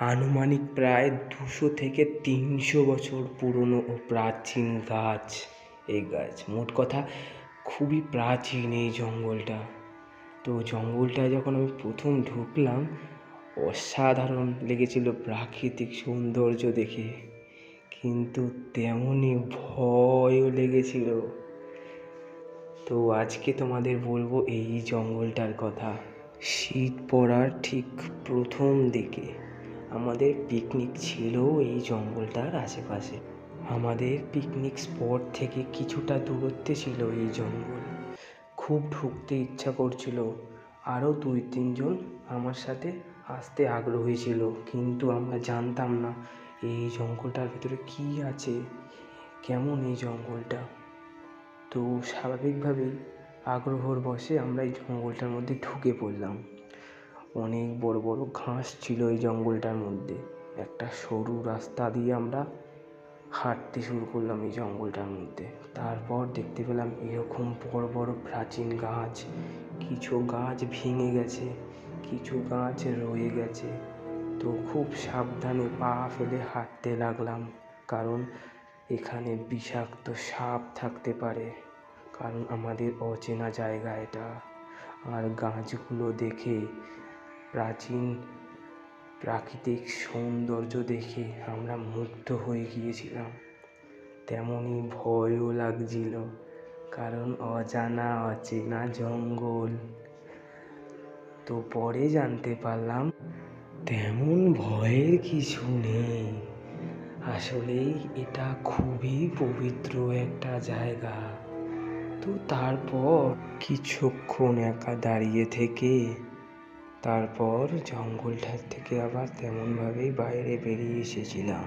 আনুমানিক প্রায় দুশো থেকে তিনশো বছর পুরনো ও প্রাচীন গাছ এই গাছ। মোট কথা, খুবই প্রাচীন এই জঙ্গলটা। তো জঙ্গলটায় যখন আমি প্রথম ঢুকলাম, অসাধারণ লেগেছিল প্রাকৃতিক সৌন্দর্য দেখে। কিন্তু তেমনই ভয়ও লেগেছিল। তো আজকে তোমাদের বলব এই জঙ্গলটার কথা। শীত পড়ার ঠিক প্রথম দিকে। আমাদের পিকনিক ছিল এই জঙ্গলটার আশেপাশে। আমাদের পিকনিক স্পট থেকে কিছুটা দূরত্বে ছিল এই জঙ্গল। খুব ঢুকতে ইচ্ছা করছিল। আরও দুই তিনজন আমার সাথে আসতে আগ্রহী ছিল, কিন্তু আমরা জানতাম না এই জঙ্গলটার ভিতরে কী আছে, কেমন এই জঙ্গলটা। তো স্বাভাবিকভাবেই আগ্রহর বশে আমরা এই জঙ্গলটার মধ্যে ঢুকে পড়লাম। অনেক বড় বড় ঘাস ছিল এই জঙ্গলটার মধ্যে। একটা সরু রাস্তা দিয়ে আমরা হাঁটতে শুরু করলাম এই জঙ্গলটার মধ্যে। তারপর দেখতে পেলাম এরকম বড় বড় প্রাচীন গাছ, কিছু গাছ ভেঙে গেছে, কিছু গাছ রয়ে গেছে। তো খুব সাবধানে পা ফেলে হাঁটতে লাগলাম, কারণ এখানে বিষাক্ত সাপ থাকতে পারে, কারণ আমাদের অচেনা জায়গা এটা। আর গাছগুলো দেখে প্রাচীন প্রাকৃতিক সৌন্দর্য দেখে আমরা মুগ্ধ হয়ে গিয়েছিলাম। তেমনই ভয়ও লাগছিল, কারণ অজানা অচেনা জঙ্গল। তো পরে জানতে পারলাম, তেমন ভয়ের কিছু নেই। আসলেই এটা খুবই পবিত্র একটা জায়গা। তো তারপর কিছুক্ষণ একা দাঁড়িয়ে থেকে তারপর জঙ্গলটার থেকে আবার তেমনভাবেই বাইরে বেরিয়ে এসেছিলাম।